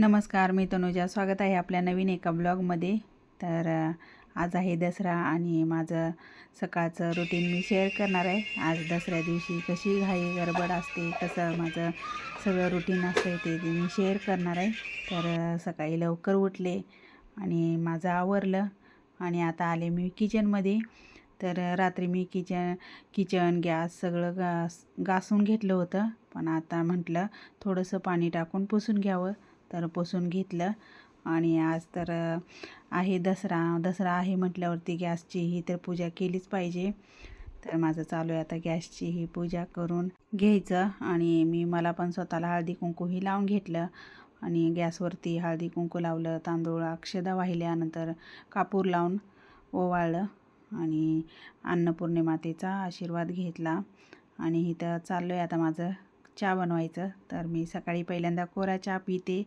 नमस्कार मी तनुजा. स्वागत आहे आपल्या नवीन एका ब्लॉगमध्ये. तर आज आहे दसरा आणि माझं सकाळचं रुटीन मी शेअर करणार आहे. आज दसऱ्या दिवशी कशी घाई गडबड असते कसं माझं सगळं रुटीन असतं ते ते मी शेअर करणार आहे. तर सकाळी लवकर उठले आणि माझं आवरलं आणि आता आले मी किचनमध्ये तर रात्री मी किचन किचन गॅस सगळं घास घासून घेतलं होतं. पण आता म्हटलं थोडंसं पाणी टाकून पुसून घ्यावं. तर पुसून घेतलं. आणि आज तर आहे दसरा. दसरा आहे म्हटल्यावरती गॅसची ही तर पूजा केलीच पाहिजे. तर माझं चालू आहे आता गॅसची ही पूजा करून घ्यायचं. आणि मी मला पण स्वतःला हळदी कुंकूही लावून घेतलं. आणि गॅसवरती हळदी कुंकू लावलं तांदूळ अक्षदा वाहिल्यानंतर कापूर लावून ओवाळलं. आणि अन्नपूर्णिमातेचा आशीर्वाद घेतला. आणि इथं चाललो आहे आता माझं चहा बनवायचं. तर मी सकाळी पहिल्यांदा कोरा चहा पिते.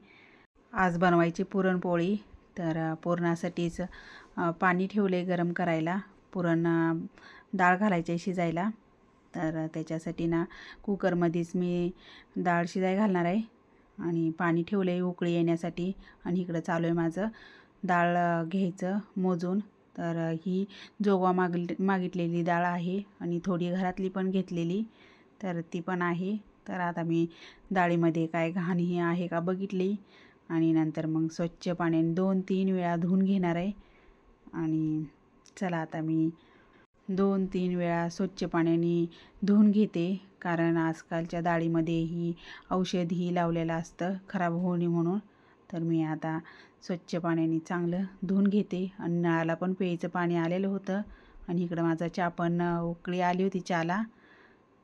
आज बनवायची पुरणपोळी. तर पुरणासाठीच पाणी ठेवले गरम करायला. पुरण डाळ घालायची शिजायला. तर त्याच्यासाठी ना कुकरमध्येच मी डाळ शिजाय घालणार आहे. आणि पाणी ठेवलं आहे उकळी येण्यासाठी. आणि इकडं चालू आहे माझं डाळ घ्यायचं मोजून. तर ही जोगवा माग मागितलेली डाळ आहे. आणि थोडी घरातली पण घेतलेली. तर ती पण आहे. तर आता मी डाळीमध्ये काय घाण ही आहे का बघितली. आणि नंतर मग स्वच्छ पाण्याने दोन तीन वेळा धुवून घेणार आहे. आणि चला आता मी दोन तीन वेळा स्वच्छ पाण्याने धुवून घेते. कारण आजकालच्या डाळीमध्येही औषधही लावलेलं असतं खराब होऊ नये म्हणून. तर मी आता स्वच्छ पाण्याने चांगलं धुवून घेते. आणि नळाला पण प्यायचं पाणी आलेलं होतं. आणि इकडं माझा चहा पण उकळी आली होती चहाला.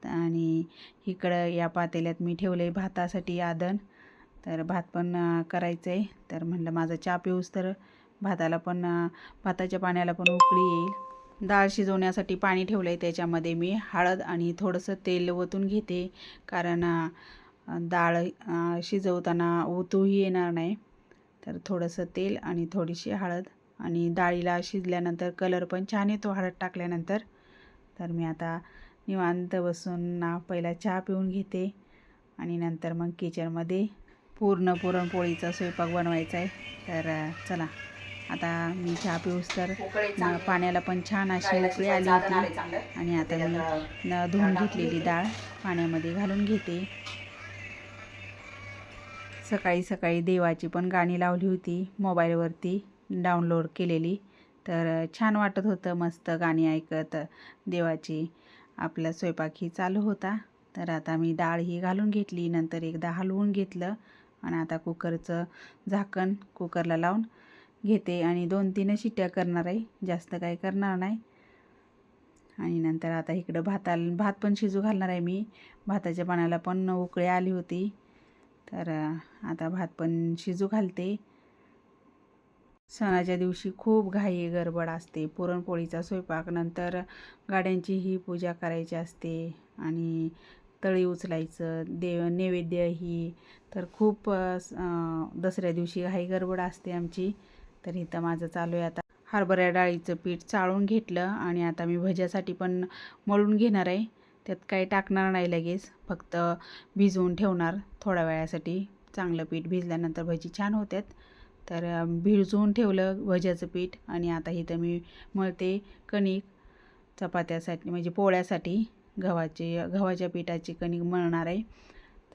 आणि इकडं या पातेल्यात मी ठेवलं आहे भातासाठी आदन तर भात पण करायचं आहे तर म्हणलं माझा चहा पिऊस तर भाताला पण भाताच्या पाण्याला पण उकळी येईल. डाळ शिजवण्यासाठी पाणी ठेवलं आहे त्याच्यामध्ये मी. हळद आणि थोडंसं तेल ओतून घेते. कारण डाळ शिजवताना ओतूही येणार नाही. तर थोडंसं तेल आणि थोडीशी हळद आणि डाळीला शिजल्यानंतर कलर पण छान येतो. हळद टाकल्यानंतर. तर मी आता निवांत बसून ना पहिला चहा पिऊन घेते आणि नंतर मग किचनमध्ये पूर्ण पुरणपोळीचा स्वयंपाक बनवायचा आहे. तर चला. आता मी चहा पिऊस तर पाण्याला पण छान अशी उकळी आली होती. आणि आता मी न धुवून घेतलेली डाळ पाण्यामध्ये घालून घेते. सकाळी सकाळी देवाची पण गाणी लावली होती मोबाईलवरती डाउनलोड केलेली. तर छान वाटत होतं मस्त गाणी ऐकत देवाची. आपला स्वयंपाकही चालू होता. तर आता मी डाळ ही घालून घेतली नंतर एकदा हलवून घेतलं आणि आता कुकरचं झाकण कुकरला लावून घेते आणि दोन तीन शिट्ट्या करणार आहे. जास्त काही करणार नाही. आणि नंतर आता इकडं भाताला भात पण शिजू घालणार आहे मी. भाताच्या पाण्याला पण उकळी आली होती. तर आता भात पण शिजू घालते. सणाच्या दिवशी खूप घाई गडबड असते. पुरणपोळीचा स्वयंपाक नंतर गाड्यांची ही पूजा करायची असते आणि तळी उचलायचं देव नैवेद्य ही. तर खूप दसऱ्या दिवशी घाई गडबड असते आमची. तर इथं माझं चालू आहे आता. हरभऱ्या डाळीचं पीठ चाळून घेतलं आणि आता मी भज्यासाठी पण मळून घेणार आहे. त्यात काही टाकणार नाही लगेच. फक्त भिजवून ठेवणार थोड्या वेळासाठी. चांगलं पीठ भिजल्यानंतर भजी छान होतात तर भिजवून ठेवलं भज्याचं पीठ आणि आता इथं मी मळते कणिक चपात्यासाठी म्हणजे पोळ्यासाठी गव्हाचे गव्हाच्या पिठाची कणिक मळणार आहे.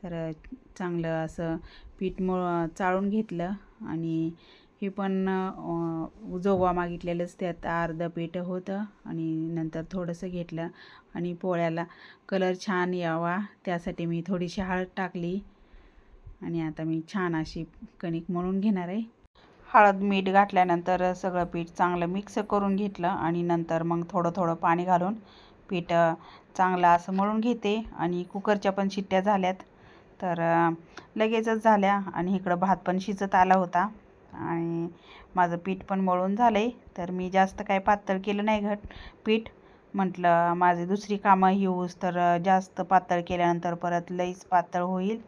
तर चांगलं असं पीठ मळ चाळून घेतलं आणि हे पण जोवा जोगवा मागितलेलंच त्यात अर्धं पीठ होतं आणि नंतर थोडंसं घेतलं आणि पोळ्याला कलर छान यावा त्यासाठी मी थोडीशी हळद टाकली आणि आता मी छान अशी कणिक मळून घेणार आहे. हळद मीठ घातल्यानंतर सगळं पीठ चांगलं मिक्स करून घेतलं आणि नंतर मग थोडं थोडं पाणी घालून पीठ चांगलं असं मळून घेते आणि कुकरच्या पण शिट्ट्या झाल्यात. तर लगेचच झाल्या आणि इकडं भात पण शिजत आला होता आणि माझं पीठ पण मळून झालं आहे तर मी जास्त काय पातळ केलं नाही घट. पीठ म्हटलं माझी दुसरी कामं येऊस तर जास्त पातळ केल्यानंतर परत लईच पातळ होईल.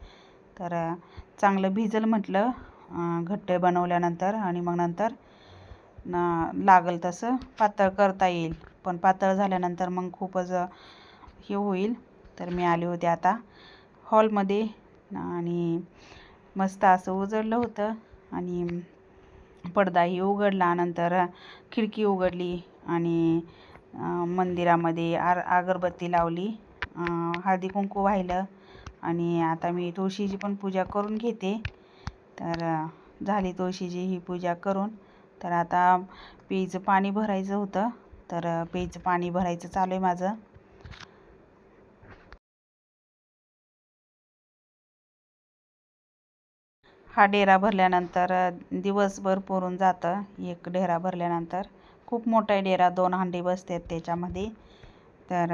तर चांगलं भिजल म्हटलं. घट्ट बनवल्यानंतर आणि मग नंतर ना लागल तसं पातळ करता येईल. पण पातळ झाल्यानंतर मग खूपच हे होईल. तर मी आले होते आता हॉलमध्ये आणि मस्त असं उजळलं होतं आणि पडदाही उघडला. नंतर खिडकी उघडली आणि मंदिरामध्ये आर अगरबत्ती लावली. हळदी कुंकू वाहिलं आणि आता मी तुळशीची पण पूजा करून घेते. तर झाली तुळशीची ही पूजा करून. तर आता पेयचं पाणी भरायचं होतं. तर अं, पाणी भरायचं चालू आहे माझं. हा डेरा भरल्यानंतर दिवसभर पुरून जातं. एक डेरा भरल्यानंतर खूप मोठा आहे डेरा. दोन हांडी बसतात त्याच्यामध्ये. तर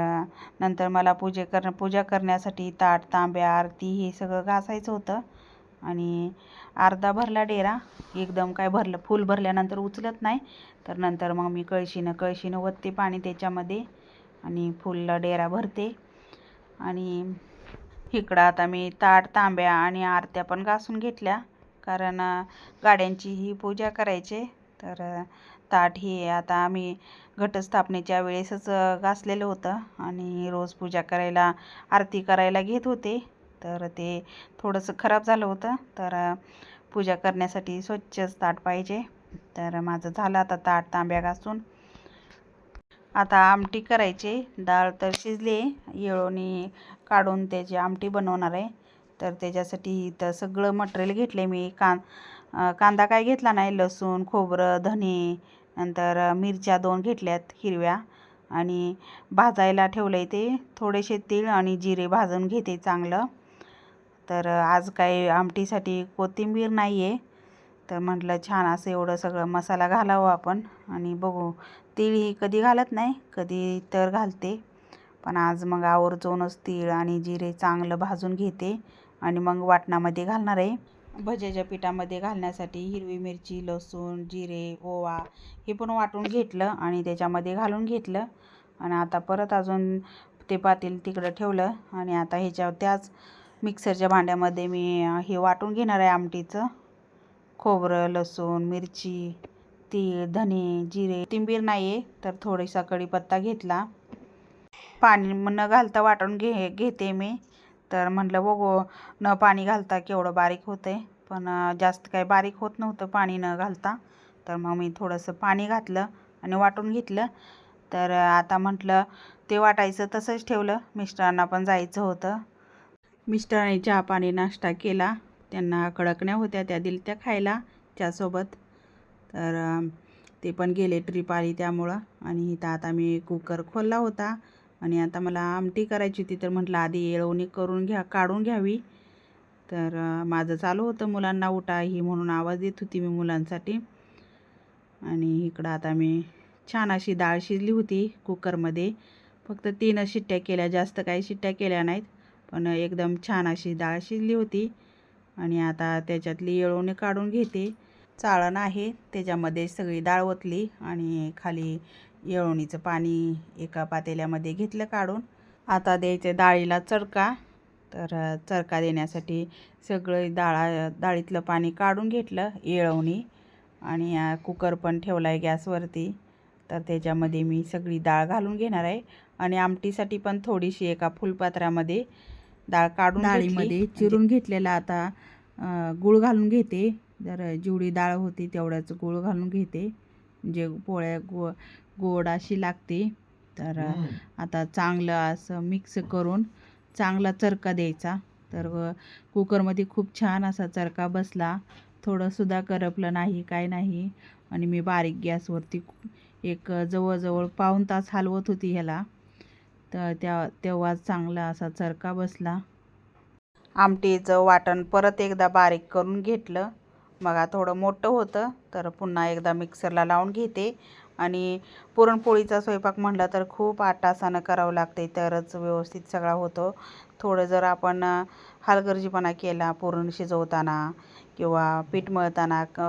नंतर मला पूजे कर पूजा करण्यासाठी ताट तांब्या आरती हे सगळं घासायचं होतं. आणि अर्धा भरला डेरा. एकदम काय भरलं फुल भरल्यानंतर उचलत नाही. तर नंतर मग मी कळशीनं कळशीनं ओतते पाणी त्याच्यामध्ये आणि फुल डेरा भरते. आणि इकडं आता मी ताट तांब्या आणि आरत्या पण घासून घेतल्या. कारण गाड्यांची ही पूजा करायची. तर ताट हे आता आम्ही घटस्थापनेच्या वेळेसच घासलेलं होतं. आणि रोज पूजा करायला आरती करायला घेत होते. तर ते थोडंसं खराब झालं होतं. तर पूजा करण्यासाठी स्वच्छच ताट पाहिजे. तर माझं झालं आता ताट तांब्या घासून. आता आमटी करायची. डाळ तर शिजली येळोणी काढून त्याची आमटी बनवणार आहे. तर त्याच्यासाठी इथं सगळं मटेरियल घेतले मी. कां कांदा काय घेतला नाही. लसूण खोबरं धने नंतर मिरच्या दोन घेतल्यात हिरव्या. आणि भाजायला ठेवलं आहे ते. थोडेसे तीळ आणि जिरे भाजून घेते चांगलं. तर आज काही आमटीसाठी कोथिंबीर नाही आहे. तर म्हटलं छान असं एवढं सगळं मसाला घालावं आपण. आणि बघू तीळ ही कधी घालत नाही कधी तर घालते. पण आज मग आवर्जूनच तीळ आणि जिरे चांगलं भाजून घेते आणि मग वाटणामध्ये घालणार आहे. भज्याच्या पिठामध्ये घालण्यासाठी हिरवी मिरची लसूण जिरे ओवा हे पण वाटून घेतलं आणि त्याच्यामध्ये घालून घेतलं. आणि आता परत अजून ते पातील तिकडं ठेवलं आणि आता ह्याच्यावर त्याच मिक्सरच्या भांड्यामध्ये मी हे वाटून घेणार आहे आमटीचं. खोबरं लसूण मिरची तीळ धने जिरे तिंबीर नाही आहे तर थोडासा कढीपत्ता घेतला. पाणी न घालता वाटून घे घेते मी. तर म्हटलं बघू न पाणी घालता केवढं बारीक होतं पण जास्त काही बारीक होत नव्हतं पाणी न घालता. तर मग मी थोडंसं पाणी घातलं आणि वाटून घेतलं. तर आता म्हटलं ते वाटायचं तसंच ठेवलं. मिस्टरांना पण जायचं होतं. मिस्टरांनी चहा पाणी नाश्ता केला. त्यांना कडकण्या होत्या त्या दिल त्या खायला त्यासोबत तर ते पण गेले ट्रिप आली त्यामुळं. आणि इथं आता मी कुकर खोलला होता. आणि आता मला आमटी करायची होती तर म्हटलं आधी येळवणी करून घ्या काढून घ्यावी. तर माझं चालू होतं मुलांना उठा ही म्हणून आवाज देत होती मी मुलांसाठी. आणि इकडं आता मी छान अशी डाळ शिजली होती कुकरमध्ये फक्त तीनच शिट्ट्या केल्या जास्त काही शिट्ट्या केल्या नाहीत. पण एकदम छान अशी डाळ शिजली होती. आणि आता त्याच्यातली येळवणी काढून घेते. चाळण आहे त्याच्यामध्ये सगळी डाळ ओतली आणि खाली येळवणीचं पाणी एका पातेल्यामध्ये घेतलं काढून. आता द्यायचे डाळीला चरका तर चरका देण्यासाठी सगळं डाळा डाळीतलं पाणी काढून घेतलं येळवणी. आणि कुकर पण ठेवला आहे गॅसवरती. तर त्याच्यामध्ये मी सगळी डाळ घालून घेणार आहे. आणि आमटीसाठी पण थोडीशी एका फुलपात्रामध्ये डाळ काढून डाळीमध्ये म्हणजे चिरून घेतलेला आता गूळ घालून घेते. जर जेवढी डाळ होती तेवढ्याच गूळ घालून घेते. जे पोळ्या गो गोड अशी लागते. तर आता चांगलं असं मिक्स करून चांगला चरका द्यायचा. तर कुकरमध्ये खूप छान असा चरका बसला. थोडंसुद्धा करपलं नाही काय नाही. आणि मी बारीक गॅसवरती एक जवळजवळ पाऊण तास हलवत होती ह्याला. तर त्या तेव्हा चांगला असा चरका बसला. आमटीचं वाटण परत एकदा बारीक करून घेतलं. बघा थोडं मोठं होतं तर पुन्हा एकदा मिक्सरला लावून घेते. आणि पुरणपोळीचा स्वयंपाक म्हटलं तर खूप आटासानं करावं लागते तरच व्यवस्थित सगळा होतो. थोडं जर आपण हलगर्जीपणा केला पुरण शिजवताना किंवा पीठ मळताना क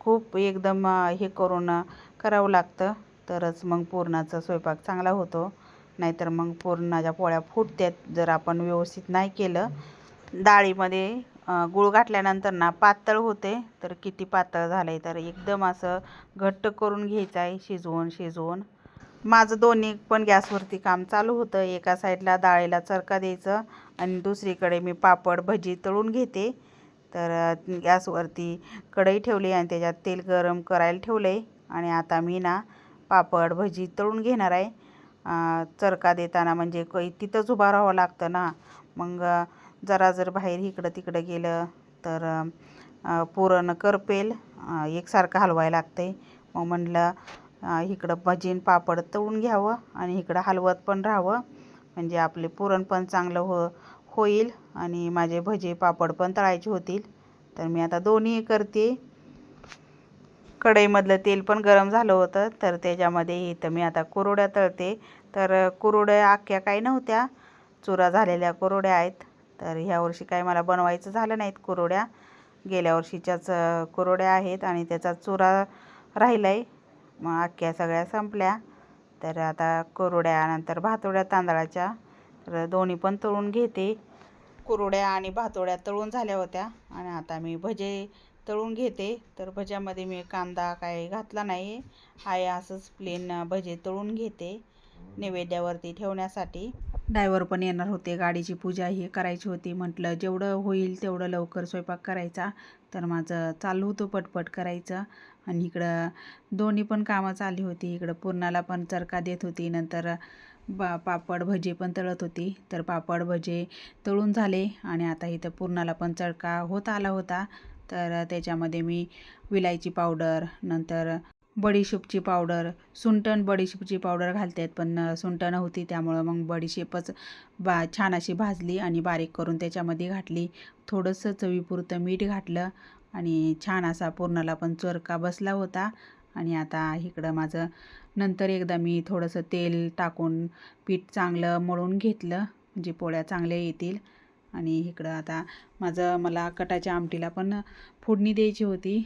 खूप एकदम हे करून करावं लागतं तरच मग पुरणाचा स्वयंपाक चांगला होतो. नाहीतर मग पुरणाच्या पोळ्या फुटतात जर आपण व्यवस्थित नाही केलं डाळीमध्ये गुळ गूळ घातल्यानंतर ना पातळ होते तर किती पातळ झालं आहे तर एकदम असं घट्ट करून घ्यायचं आहे शिजवून शिजवून. माझं दोन्ही पण गॅसवरती काम चालू होतं. एका साईडला डाळीला चरका द्यायचं आणि दुसरीकडे मी पापड भजी तळून घेते. तर गॅसवरती कढई ठेवली आणि त्याच्यात तेल गरम करायला ठेवलं आहे आणि आता मी ना पापड भजी तळून घेणार आहे. चरका देताना म्हणजे क तिथंच उभा राहावं लागतं ना. मग जरा जर बाहेर इकडं तिकडं गेलं तर पुरण करपेल एकसारखं हलवायला लागते मग म्हणलं इकडं भजीन पापड तळून घ्यावं आणि इकडं हलवत पण राहावं. म्हणजे आपले पुरण पण चांगलं हो होईल आणि माझे भजे पापड पण तळायचे होतील. तर मी आता दोन्ही करते. कढईमधलं तेल पण गरम झालं होतं तर त्याच्यामध्ये इथं मी आता कुरवड्या तळते. तर कुरवड्या आख्या काही नव्हत्या चुरा झालेल्या कुरवड्या आहेत. तर ह्या वर्षी काही मला बनवायचं झालं नाहीत कुरवड्या गेल्या वर्षीच्याच अ, आहेत आणि त्याचा चुरा राहिला आहे मग आख्या सगळ्या संपल्या. तर आता कुरवड्या नंतर भातोड्या तांदळाच्या. तर दोन्ही पण तळून घेते. कुरवड्या आणि भातोड्या तळून झाल्या होत्या. आणि आता मी भजे तळून घेते. तर भज्यामध्ये मी कांदा काय घातला नाही. आहे असंच प्लेन भजे तळून घेते नैवेद्यावरती ठेवण्यासाठी. ड्रायव्हर पण येणार होते. गाडीची पूजा ही करायची होती. म्हटलं जेवढं होईल तेवढं लवकर स्वयंपाक करायचा. तर माझं चालू होतं पटपट करायचं. आणि इकडं दोन्ही पण कामं चालली होती. इकडं पूर्णाला पण चरका देत होती. नंतर बा पापड भजे पण तळत होती. तर पापड भजे तळून झाले. आणि आता इथं पूर्णाला पण चरका होत आला होता. तर त्याच्यामध्ये मी विलायची पावडर नंतर बडीशेपची पावडर सुंटण बडीशेपची पावडर घालतात पण सुंट होती त्यामुळं मग बडीशेपच बा छान अशी भाजली आणि बारीक करून त्याच्यामध्ये घातली. थोडंसं चवीपुरतं मीठ घातलं आणि छान असा पूर्णाला पण चोरका बसला होता. आणि आता इकडं माझं नंतर एकदा मी थोडंसं तेल टाकून पीठ चांगलं मळून घेतलं म्हणजे पोळ्या चांगल्या येतील. आणि इकडं आता माझं मला कटाच्या आमटीला पण फोडणी द्यायची होती.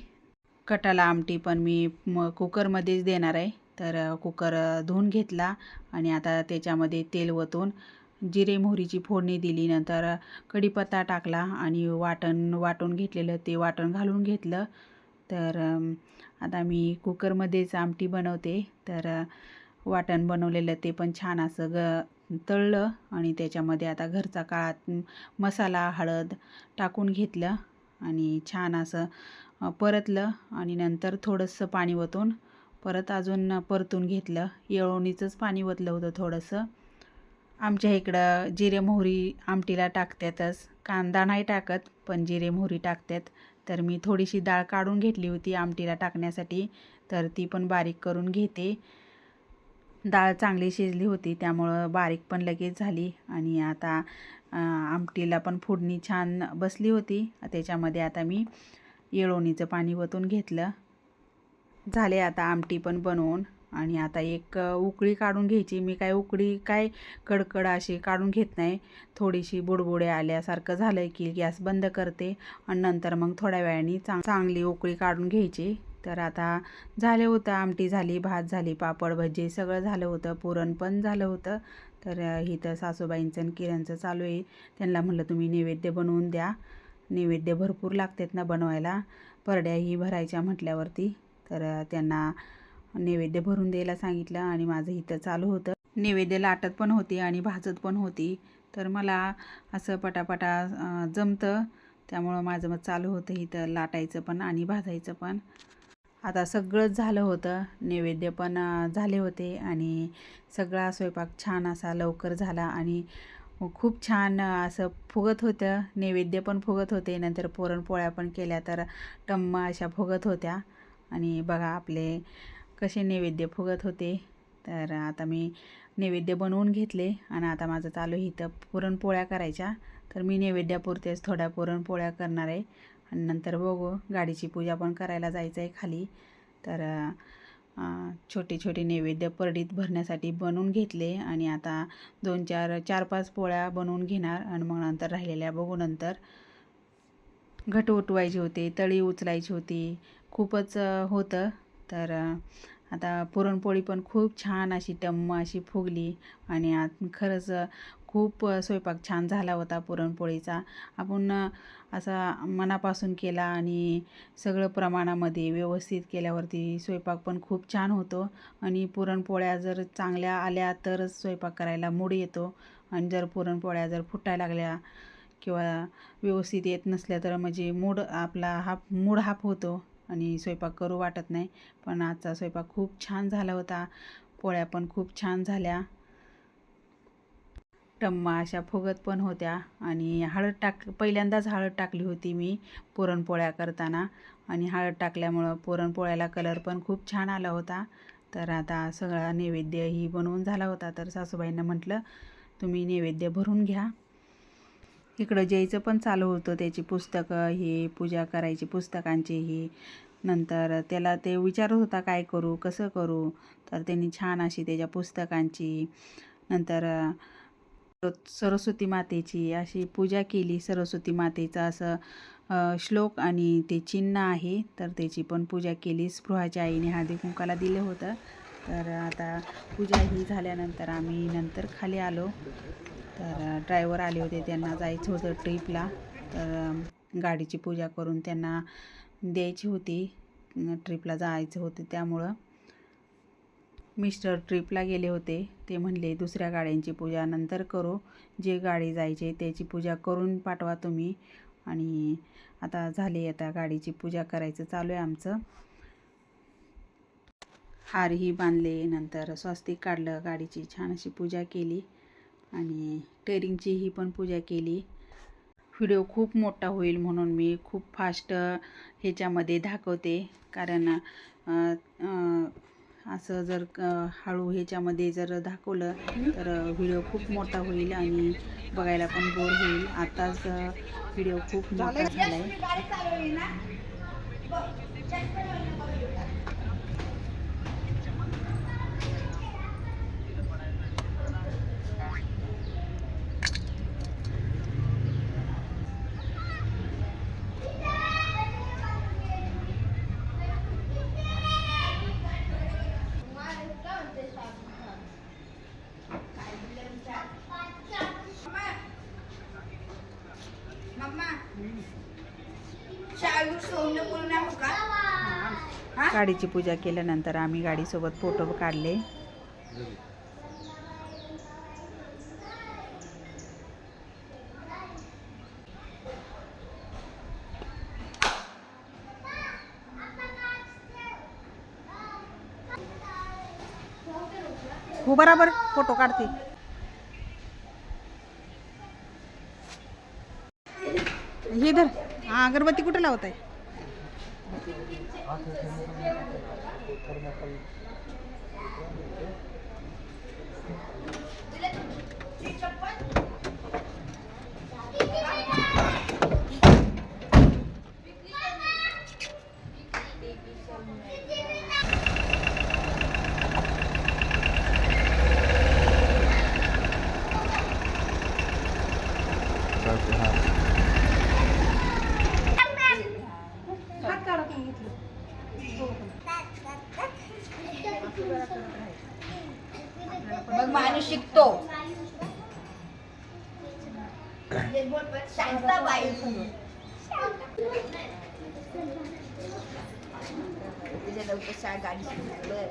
कटाला आमटी पण मी म कुकरमध्येच देणार आहे. तर कुकर धुवून घेतला आणि आता त्याच्यामध्ये तेल ओतून जिरे मोहरीची फोडणी दिली. नंतर कढीपत्ता टाकला आणि वाटण वाटून घेतलेलं ते वाटण घालून घेतलं. तर आता मी कुकरमध्येच आमटी बनवते. तर वाटण बनवलेलं ते पण छान असं ग तळलं आणि त्याच्यामध्ये आता घरचा काळात मसाला हळद टाकून घेतलं आणि छान असं परतलं आणि नंतर थोडंसं पाणी ओतून परत अजून परतून घेतलं. येळवणीचंच पाणी ओतलं होतं थोडंसं. आमच्या इकडं जिरे मोहरी आमटीला टाकतातच. कांदा नाही टाकत पण जिरे मोहरी टाकतात. तर मी थोडीशी डाळ काढून घेतली होती आमटीला टाकण्यासाठी. तर ती पण बारीक करून घेते. डाळ चांगली शिजली होती त्यामुळं बारीक पण लगेच झाली आणि आता आमटीला पण फोडणी छान बसली होती. त्याच्यामध्ये आता मी येळवणीचं पाणी ओतून घेतलं. झाले आता आमटी पण बनवून आणि आता एक उकळी काढून घ्यायची. मी काय उकळी काय कडकड अशी काढून घेत नाही. थोडीशी बुडबुडे आल्यासारखं झालं की गॅस बंद करते आणि नंतर मग थोड्या वेळाने चांग चांगली उकळी काढून घ्यायची. तर आता झालं होतं आमटी झाली भात झाली पापड भजी सगळं झालं होतं पुरण पण झालं होतं. तर इथं सासूबाईंचं आणि किरणचं चालू आहे. त्यांना म्हणलं तुम्ही नैवेद्य बनवून द्या. नैवेद्य भरपूर लागतात ना बनवायला. परड्याही भरायच्या म्हटल्यावरती. तर त्यांना नैवेद्य भरून द्यायला सांगितलं आणि माझं इथं चालू होतं. नैवेद्य लाटत पण होती आणि भाजत पण होती. तर मला असं पटापटा जमतं. त्यामुळं माझं मग चालू होतं इथं लाटायचं पण आणि भाजायचं पण. आता सगळंच झालं होतं. नैवेद्य पण झाले होते आणि सगळा स्वयंपाक छान असा लवकर झाला आणि खूप छान असं फुगत होतं. नैवेद्य पण फुगत होते. नंतर पुरणपोळ्या पण केल्या तर टम्म अशा फुगत होत्या. आणि बघा आपले कसे नैवेद्य फुगत होते. तर आता मी नैवेद्य बनवून घेतले आणि आता माझं चालू आहे इथं पुरणपोळ्या करायच्या. तर मी नैवेद्यापुरतेच थोड्या पुरणपोळ्या करणार आहे. आणि नंतर बघू गाडीची पूजा पण करायला जायचं आहे खाली. तर छोटे छोटे नैवेद्य परडीत भरण्यासाठी बनवून घेतले आणि आता दोन चार चार पाच पोळ्या बनवून घेणार आणि मग नंतर राहिलेल्या बघू नंतर. घट उठवायची होते तळी उचलायची होती. खूपच होतं. तर आता पुरणपोळी पण खूप छान अशी टम्म अशी फुगली आणि आत खरंच खूप स्वयंपाक छान झाला होता पुरणपोळीचा. आपण असा मनापासून केला आणि सगळं प्रमाणामध्ये व्यवस्थित केल्यावरती स्वयंपाक पण खूप छान होतो. आणि पुरणपोळ्या जर चांगल्या आल्या तरच स्वयंपाक करायला मूड येतो. आणि जर पुरणपोळ्या जर फुटायला लागल्या किंवा व्यवस्थित येत नसल्या तर म्हणजे मूड आपला हाफ मूड हाफ होतो. आणि स्वयंपाक करू वाटत नाही. पण आजचा स्वयंपाक खूप छान झाला होता. पोळ्या पण खूप छान झाल्या. टम्मा अशा फुगत पण होत्या. आणि हळद टाक पहिल्यांदाच हळद टाकली होती मी पुरणपोळ्या करताना. आणि हळद टाकल्यामुळं पुरणपोळ्याला कलर पण खूप छान आला होता. तर आता सगळा नैवेद्यही बनवून झाला होता. तर सासूबाईंना म्हटलं तुम्ही नैवेद्य भरून घ्या. इकडं जयचं पण चालू होतं त्याची पुस्तकं हे पूजा करायची पुस्तकांची ही. नंतर त्याला ते विचारत होता काय करू कसं करू? तर त्यांनी छान अशी त्याच्या पुस्तकांची नंतर सरस्वती मातेची अशी पूजा केली. सरस्वती मातेचं असं श्लोक आणि ते चिन्ह आहे तर त्याची पण पूजा केली. स्पृहाच्या आईने हळदी कुंकाला दिलं होतं. तर आता पूजा ही झाल्यानंतर आम्ही नंतर खाली आलो. तर ड्रायव्हर आले होते त्यांना जायचं होतं ट्रीपला तर गाडीची पूजा करून त्यांना द्यायची होती. ट्रीपला जायचं होतं त्यामुळं. मिस्टर ट्रीपला गेले होते. ते म्हणले दुसऱ्या गाड्यांची पूजा नंतर करू. जे गाडी जायचे त्याची पूजा करून पाठवा तुम्ही. आणि आता झाली आता गाडीची पूजा करायचं चालू आहे आमचं. हारही बांधले. नंतर स्वस्तिक काढलं. गाडीची छान अशी पूजा केली. आणि टेरिंगचीही पण पूजा केली. व्हिडिओ खूप मोठा होईल म्हणून मी खूप फास्ट ह्याच्यामध्ये दाखवते. कारण असं जर हळू ह्याच्यामध्ये जर दाखवलं तर व्हिडिओ खूप मोठा होईल आणि बघायला पण बोर होईल. आताच व्हिडिओ खूप मोठा झाला आहे गाडीची पूजा केल्यानंतर आम्ही गाडीसोबत फोटो काढले. हो बराबर. फोटो काढते. हे धर. हा अगरबत्ती कुठे लावत आहे मग माणूस शिकतो शांताबाई शिकलं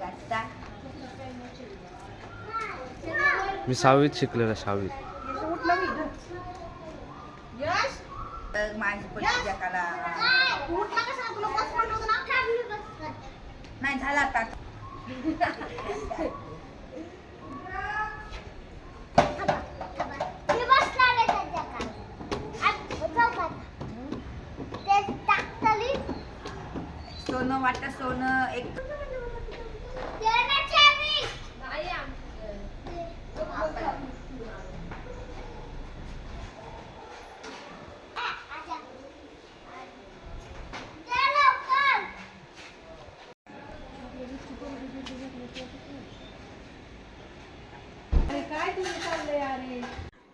गाठता. मी सहावीत शिकलेला सहावीत. तर माझी पण जगाला नाही झाला आता. सोनं वाटत सोनं एक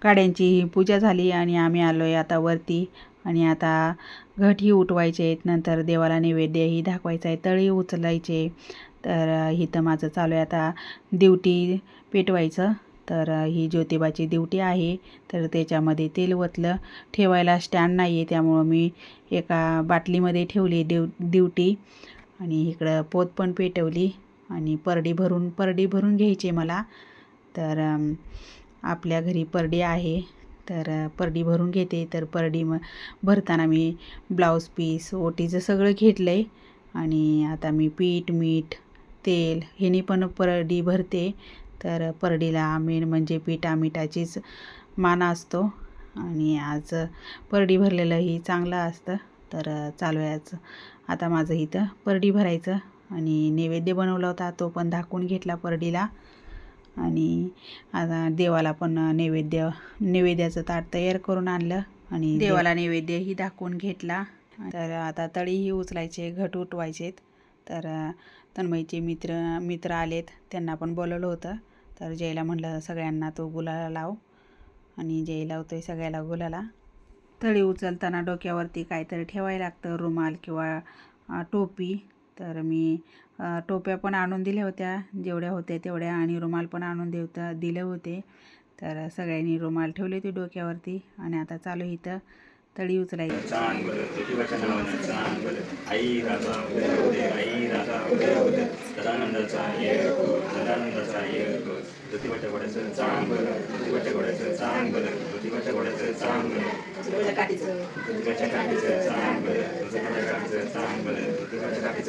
गाड्यांची ही पूजा झाली आणि आम्ही आलो आहे आता वरती. आणि आता घटही उठवायचे आहेत नंतर देवाला नैवेद्यही दाखवायचा आहे तळी उचलायचे. तर इथं माझं चालू आहे. आता दिवटी पेटवायचं. तर ही ज्योतिबाची दिवटी आहे. तर त्याच्यामध्ये तेल ओतलं. ठेवायला स्टँड नाही आहे त्यामुळं मी एका बाटलीमध्ये ठेवली दिव दिवटी. आणि इकडं पोत पण पेटवली. आणि परडी भरून परडी भरून घ्यायची मला. तर आपल्या घरी परडी आहे. तर परडी भरून घेते. तर परडी मग भरताना मी ब्लाऊज पीस ओटीचं सगळं घेतलं आहे आणि आता मी पीठ मीठ तेल ह्यानी पण परडी भरते. तर परडीला मेन म्हणजे पिठा मिठाचीच मान असतो. आणि आज परडी भरलेलंही चांगलं असतं. तर चालू आहे आज. आता माझं इथं परडी भरायचं. आणि नैवेद्य बनवला होता तो पण दाखवून घेतला परडीला. आणि आता देवाला पण नैवेद्य नैवेद्याचं ताट तयार करून आणलं आणि देवाला नैवेद्यही दाखवून घेतला. तर आता तळीही उचलायचे घट उठवायचेत. तर तन्मयचे मित्र मित्र आलेत. त्यांना पण बोलवलं होतं. तर जयला म्हणलं सगळ्यांना तो गुलाला लाव. आणि जय लावतोय सगळ्याला गुलाला. तळी उचलताना डोक्यावरती काहीतरी ठेवायला लागतं. रुमाल किंवा टोपी. तर मी टोप्या पण आणून दिल्या होत्या जेवढ्या होत्या तेवढ्या आणि रुमाल पण आणून देवता दिले होते तर सगळ्यांनी रुमाल ठेवले होते डोक्यावरती आणि आता चालू इथं तळी उचलायची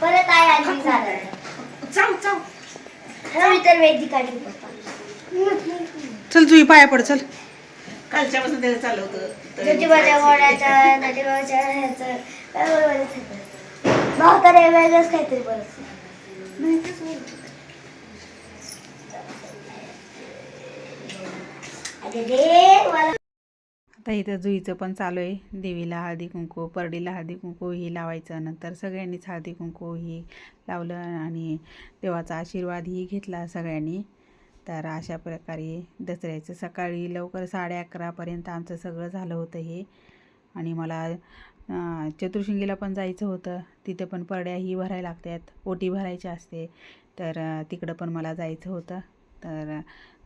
परत आहे आजी झालं. चाव चाव हवी तर वेदी काढली पप्पा. चल तुझी पाया पड चल. कालच्यापासून चालू ज्योतिबाच्या ह्याचं. काय बरोबर तर वेगळंच काहीतरी बरं अरे रे मला आता इथं जुईचं पण चालू आहे. देवीला हळदी कुंकू परडीला हळदी कुंकू ही लावायचं. नंतर सगळ्यांनीच हळदी कुंकू ही लावलं आणि देवाचा आशीर्वाद ही घेतला सगळ्यांनी. तर अशा प्रकारे दसऱ्याचं सकाळी लवकर साडे अकरापर्यंत आमचं सगळं झालं होतं हे. आणि मला चतुर्शिंगीला पण जायचं होतं. तिथे पण परड्या ही भरायला लागतात. ओटी भरायची असते. तर तिकडं पण मला जायचं होतं. तर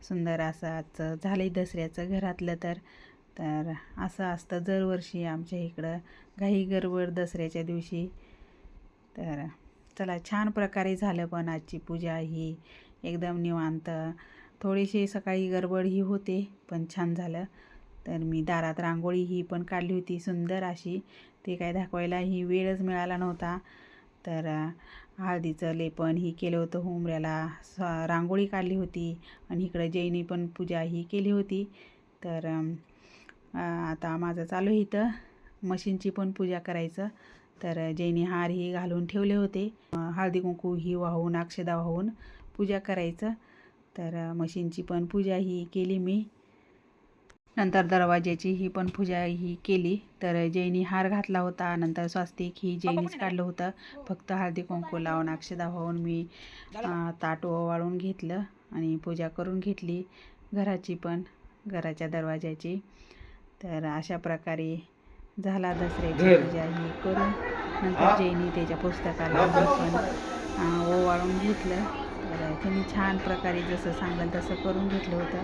सुंदर असं आजचं झालं आहे दसऱ्याचं घरातलं तर. तर असं असतं दरवर्षी आमच्या इकडं घाई गरवड दसऱ्याच्या दिवशी. तर चला छान प्रकारे झालं पण आजची पूजा ही एकदम निवांत. थोडीशी सकाळी गडबड ही होते पण छान झालं. तर मी दारात रांगोळी ही पण काढली होती सुंदर अशी. ते काय दाखवायला ही वेळच मिळाला नव्हता. तर हळदीचं लेपन ही केलं होतं हुमऱ्याला स रांगोळी काढली होती आणि इकडं जैनी पण पूजा ही केली होती. तर आता माझं चालू आहे इथं. मशीनची पण पूजा करायचं. तर जैनी हार ही घालून ठेवले होते. हळदी कुंकू ही वाहून अक्षदा वाहून पूजा करायचं. तर मशीनची पण पूजा ही केली मी. नंतर दरवाज्याची ही पण पूजा ही केली. तर जैनी हार घातला होता. नंतर स्वास्तिक ही जैनीच काढलं होतं. फक्त हळदी कुंकू लावून अक्षदा वाहून मी ताट ओवाळून घेतलं आणि पूजा करून घेतली. घराची पण घराच्या दरवाजाची तर अशा प्रकारे झाला दसऱ्याची पूजा ही करून नंतर जैनी त्याच्या पुस्तकाला पण अं, ओवाळून घेतलं. तर त्यांनी छान प्रकारे जसं सांगाल तसं करून घेतलं होतं.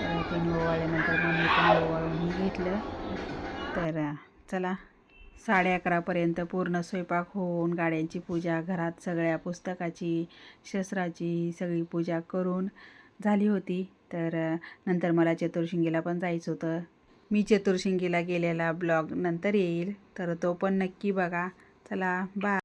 तर त्यांनी ओवाळल्यानंतर मग मी पण ओवाळूनही घेतलं. तर चला साडे अकरापर्यंत पूर्ण स्वयंपाक होऊन गाड्यांची पूजा घरात सगळ्या पुस्तकाची शस्त्राची सगळी पूजा करून झाली होती. तर नंतर मला चतुर्शिंगीला पण जायचं होतं. मी चतुर्शिंगीला गेलेला ब्लॉग नंतर येईल तर तो पण नक्की बघा. चला बाय